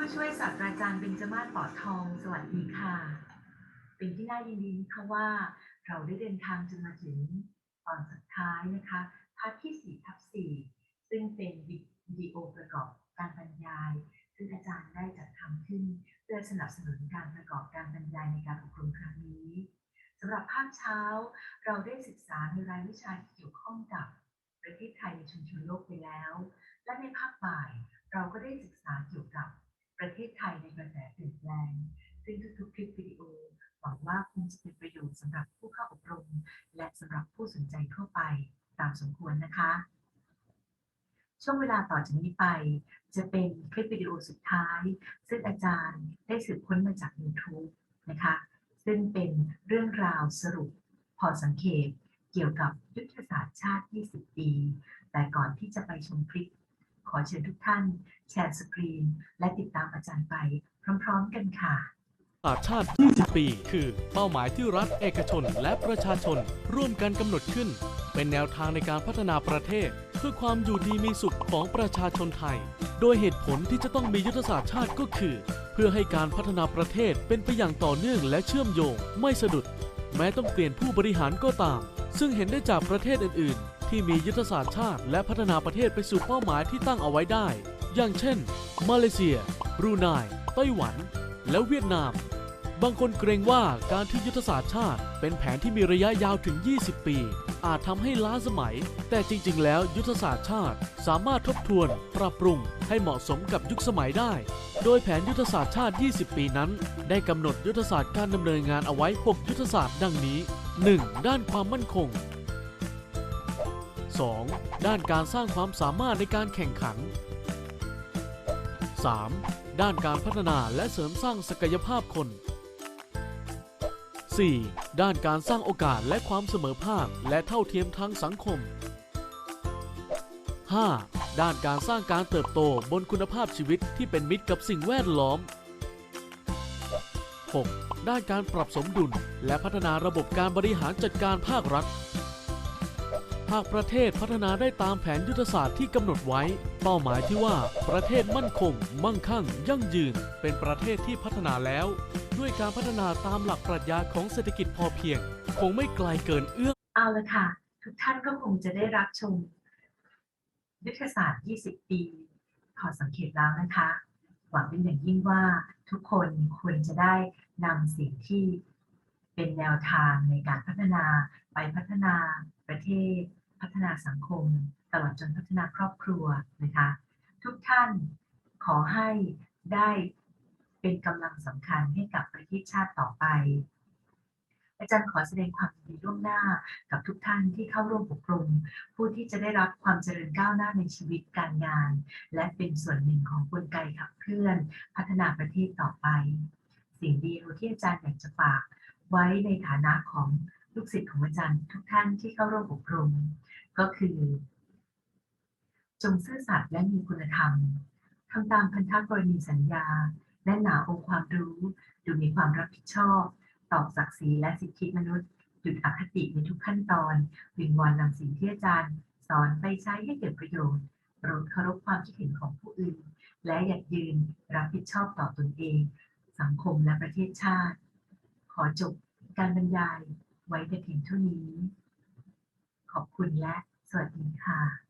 ผู้ช่วยศาสตราจารย์เบญจมาศปอดทอง สวัสดีค่ะ เป็นที่น่ายินดีนะคะว่า เราได้เดินทางจนมาถึงตอนสุดท้ายนะคะพาร์ทที่4ทับ4ซึ่งเป็นวิดีโอประกอบการบรรยาย ซึ่งอาจารย์ได้จัดทำขึ้น เพื่อสนับสนุนการประกอบการบรรยายในการอบรมครั้งนี้สำหรับภาคเช้า เราได้ศึกษาในรายวิชาที่เกี่ยวข้องกับประเทศไทยในชุมชนโลกไปแล้ว และในภาคบ่าย เราก็ได้ศึกษาเกี่ยวามสมควรนะคะ ช่วงเวลาต่อจากนี้ไป จะเป็นคลิปวิดีโอสุดท้าย ซึ่งอาจารย์ได้สืบค้นมาจาก YouTube นะคะ ซึ่งเป็นเรื่องราวสรุปพอสังเขปเกี่ยวกับยุทธศาสตร์ชาติ 20 ปี แต่ก่อนที่จะไปชมคลิป ขอเชิญทุกท่าน แชร์สกรีน และติดตามอาจารย์ไปพร้อม ๆ กันค่ะ ศาสตร์ชาติ 20 ปี คือเป้าหมายที่รัฐเอกชนและประชาชน ร่วมกันกำหนดขึ้น เป็นแนวทางในการพัฒนาประเทศ เพื่อความอยู่ดีมีสุขของประชาชนไทย โดยเหตุผลที่จะต้องมียุทธศาสตร์ชาติก็คือ เพื่อให้การพัฒนาประเทศเป็นไปอย่างต่อเนื่องและเชื่อมโยง ไม่สะดุด แม้ต้องเปลี่ยนผู้บริหารก็ตาม ซึ่งเห็นได้จากประเทศอื่น ๆ ที่มียุทธศาสตร์ชาติ และพัฒนาประเทศไปสู่เป้าหมายที่ตั้งเอาไว้ได้ อย่างเช่น มาเลเซียบรูไนไต้หวัน และเวียดนาม บางคนเกรงว่าการที่ยุทธศาสตร์ชาติ เป็นแผนที่มีระยะยาวถึง 20 ปี อาจทำให้ล้าสมัย แต่จริง ๆ แล้วยุทธศาสตร์ชาติ สามารถทบทวน ปรับปรุง ให้เหมาะสมกับยุคสมัยได้ โดยแผนยุทธศาสตร์ชาติ 20 ปีนั้น ได้กำหนดยุทธศาสตร์การดำเนินงานเอาไว้ 6 ยุทธศาสตร์ดังนี้ 1. ด้านความมั่นคง 2. ด้านการสร้างความสามารถในการแข่งขัน 3. ด้านการพัฒนาและเสริมสร้างศักยภาพคน 4. ด้านการสร้างโอกาสและความเสมอภาคและเท่าเทียมทางสังคม 5. ด้านการสร้างการเติบโตบนคุณภาพชีวิตที่เป็นมิตรกับสิ่งแวดล้อม 6. ด้านการปรับสมดุล และพัฒนาระบบการบริหารจัดการภาครัฐ หากประเทศพัฒนาได้ตามแผนยุทธศาสตร์ที่กำหนดไว้ เป้าหมายที่ว่าประเทศมั่นคง มั่งคั่ง ยั่งยืน เป็นประเทศที่พัฒนาแล้ว ด้วยการพัฒนาตามหลักปรัชญาของเศรษฐกิจพอเพียง คงไม่ไกลเกินเอื้อมเอาละค่ะ ทุกท่านก็คงจะได้รับชมยุทธศาสตร์ 20 ปีพอสังเกตแล้วนะคะ หวังเป็นอย่างยิ่งว่าทุกคนควรจะได้นำสิ่งที่เป็นแนวทางในการพัฒนาไปพัฒนาประเทศ พัฒนาสังคม ตลอดจนพัฒนาครอบครัวนะคะ ทุกท่านขอให้ได้ เป็นกำลังสำคัญให้กับประเทศชาติต่อไป อาจารย์ขอแสดงความยินดีล่วงหน้ากับทุกท่านที่เข้าร่วมอบรมผู้ที่จะได้รับความเจริญก้าวหน้าในชีวิตการงาน และเป็นส่วนหนึ่งของกลไกขับเคลื่อน พัฒนาประเทศต่อไป สิ่งเดียวที่อาจารย์อยากจะฝากไว้ในฐานะของลูกศิษย์ของอาจารย์ทุกท่านที่เข้าร่วมอบรม ก็คือ จงซื่อสัตย์และมีคุณธรรมทำตามพันธกรณีสัญญา และหนาองค์ความรู้ดูมีความรับผิดชอบตอบศักดิ์ศรีและสิทธิมนุษย์หยุดอคติในทุกขั้นตอนวิงวอนนำสิ่งที่อาจารย์สอนไปใช้ให้เกิดประโยชน์โปรดเคารพความคิดเห็นของผู้อื่น และหยัดยืนรับผิดชอบต่อตนเอง สังคมและประเทศชาติ ขอจบการบรรยายไว้แต่เพียงเท่านี้ ขอบคุณและสวัสดีค่ะ